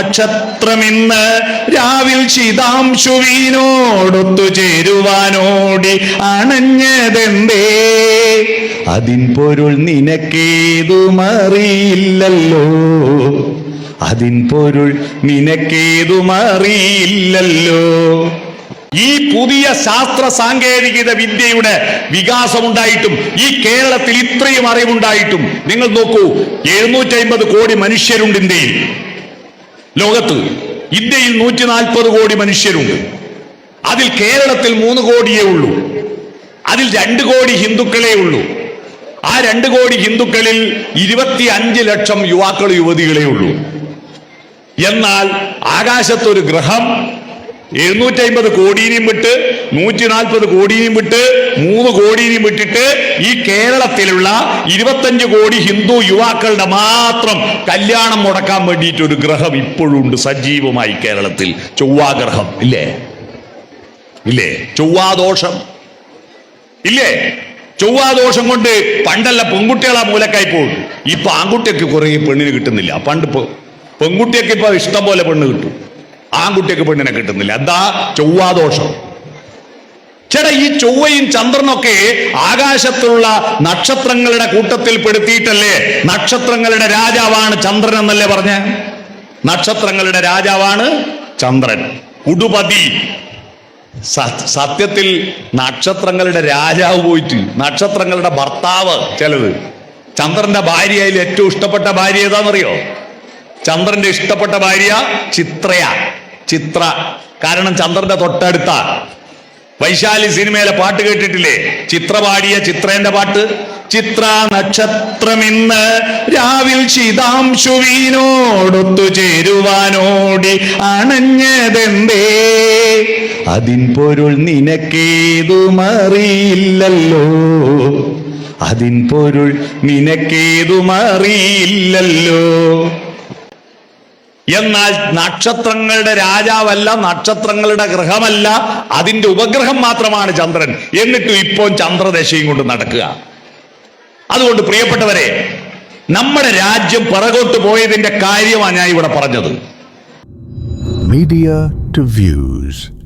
നക്ഷത്രമിന്ന് രാവിൽ ചിതാംശുവിനോടൊത്തു ചേരുവാനോടി അണഞ്ഞതെന്തേ? അതിൻ പൊരുൾ നിനക്കേതുമറിയില്ലല്ലോ. അതിൻ പൊരുൾ നിനക്കേതുമറിയില്ലല്ലോ. ഈ പുതിയ ശാസ്ത്ര സാങ്കേതികത വിദ്യയുടെ വികാസമുണ്ടായിട്ടും ഈ കേരളത്തിൽ ഇത്രയും അറിവുണ്ടായിട്ടും നിങ്ങൾ നോക്കൂ എഴുന്നൂറ്റി കോടി മനുഷ്യരുണ്ട് ഇന്ത്യയിൽ. ലോകത്ത് ഇന്ത്യയിൽ നൂറ്റി നാൽപ്പത് കോടി മനുഷ്യരുണ്ട്. അതിൽ കേരളത്തിൽ മൂന്ന് കോടിയേ ഉള്ളൂ. അതിൽ രണ്ട് കോടി ഹിന്ദുക്കളേ ഉള്ളൂ. ആ രണ്ട് കോടി ഹിന്ദുക്കളിൽ ഇരുപത്തി അഞ്ച് ലക്ഷം യുവാക്കൾ യുവതികളേ ഉള്ളൂ. എന്നാൽ ആകാശത്തൊരു ഗ്രഹം എഴുന്നൂറ്റി അമ്പത് കോടിയിനെയും വിട്ട് നൂറ്റി നാൽപ്പത് കോടിയിനെയും വിട്ട് മൂന്ന് കോടിയിനെയും വിട്ടിട്ട് ഈ കേരളത്തിലുള്ള ഇരുപത്തഞ്ച് കോടി ഹിന്ദു യുവാക്കളുടെ മാത്രം കല്യാണം മുടക്കാൻ വേണ്ടിയിട്ട് ഒരു ഗ്രഹം ഇപ്പോഴും ഉണ്ട് സജീവമായി കേരളത്തിൽ. ചൊവ്വാഗ്രഹം. ഇല്ലേ? ഇല്ലേ? ചൊവ്വാദോഷം. ഇല്ലേ? ചൊവ്വാദോഷം കൊണ്ട് പണ്ടല്ല പെൺകുട്ടികളാ മൂലക്കായി പോകും ഇപ്പൊ ആൺകുട്ടിയൊക്കെ കുറേ പെണ്ണിന് കിട്ടുന്നില്ല. പണ്ട് പെൺകുട്ടിയൊക്കെ ഇപ്പൊ ഇഷ്ടം പോലെ പെണ്ണ് കിട്ടും. ആൺകുട്ടിയൊക്കെ പെണ്ണിനെ കിട്ടുന്നില്ല. എന്താ? ചൊവ്വാദോഷം ചേട്ടാ ഈ ചൊവ്വയും ചന്ദ്രനൊക്കെ ആകാശത്തുള്ള നക്ഷത്രങ്ങളുടെ കൂട്ടത്തിൽ പെടുത്തിയിട്ടല്ലേ? നക്ഷത്രങ്ങളുടെ രാജാവാണ് ചന്ദ്രൻ എന്നല്ലേ പറഞ്ഞ? നക്ഷത്രങ്ങളുടെ രാജാവാണ് ചന്ദ്രൻ. ഉടുപതി. സത്യത്തിൽ നക്ഷത്രങ്ങളുടെ രാജാവ് പോയിട്ട് നക്ഷത്രങ്ങളുടെ ഭർത്താവ് ചിലത്. ചന്ദ്രന്റെ ഭാര്യയിൽ ഏറ്റവും ഇഷ്ടപ്പെട്ട ഭാര്യ ഏതാണെന്നറിയോ ചന്ദ്രന്റെ ഇഷ്ടപ്പെട്ട ഭാര്യ ചിത്രയ. ചിത്ര. കാരണം ചന്ദ്രന്റെ തൊട്ടടുത്ത വൈശാലി സിനിമയിലെ പാട്ട് കേട്ടിട്ടില്ലേ? ചിത്ര പാടിയ ചിത്രേന്റെ പാട്ട്. ചിത്ര നക്ഷത്രമിന്ന് രാവിൽ ശിതാംശുവിനോടൊത്തു ചേരുവാനോടി അണഞ്ഞതെന്തേ? അതിൻ പൊരുൾ നിനക്കേതുമറിയില്ലല്ലോ. അതിൻ പൊരുൾ നിനക്കേതുമറിയില്ലല്ലോ. എന്നാൽ നക്ഷത്രങ്ങളുടെ രാജാവല്ല നക്ഷത്രങ്ങളുടെ ഗ്രഹമല്ല അതിന്റെ ഉപഗ്രഹം മാത്രമാണ് ചന്ദ്രൻ. എന്നിട്ടും ഇപ്പോൾ ചന്ദ്രദശയും കൊണ്ട് നടക്കുക. അതുകൊണ്ട് പ്രിയപ്പെട്ടവരെ നമ്മുടെ രാജ്യം പിറകോട്ട് പോയതിന്റെ കാര്യമാണ് ഞാൻ ഇവിടെ പറഞ്ഞത്. Media to views.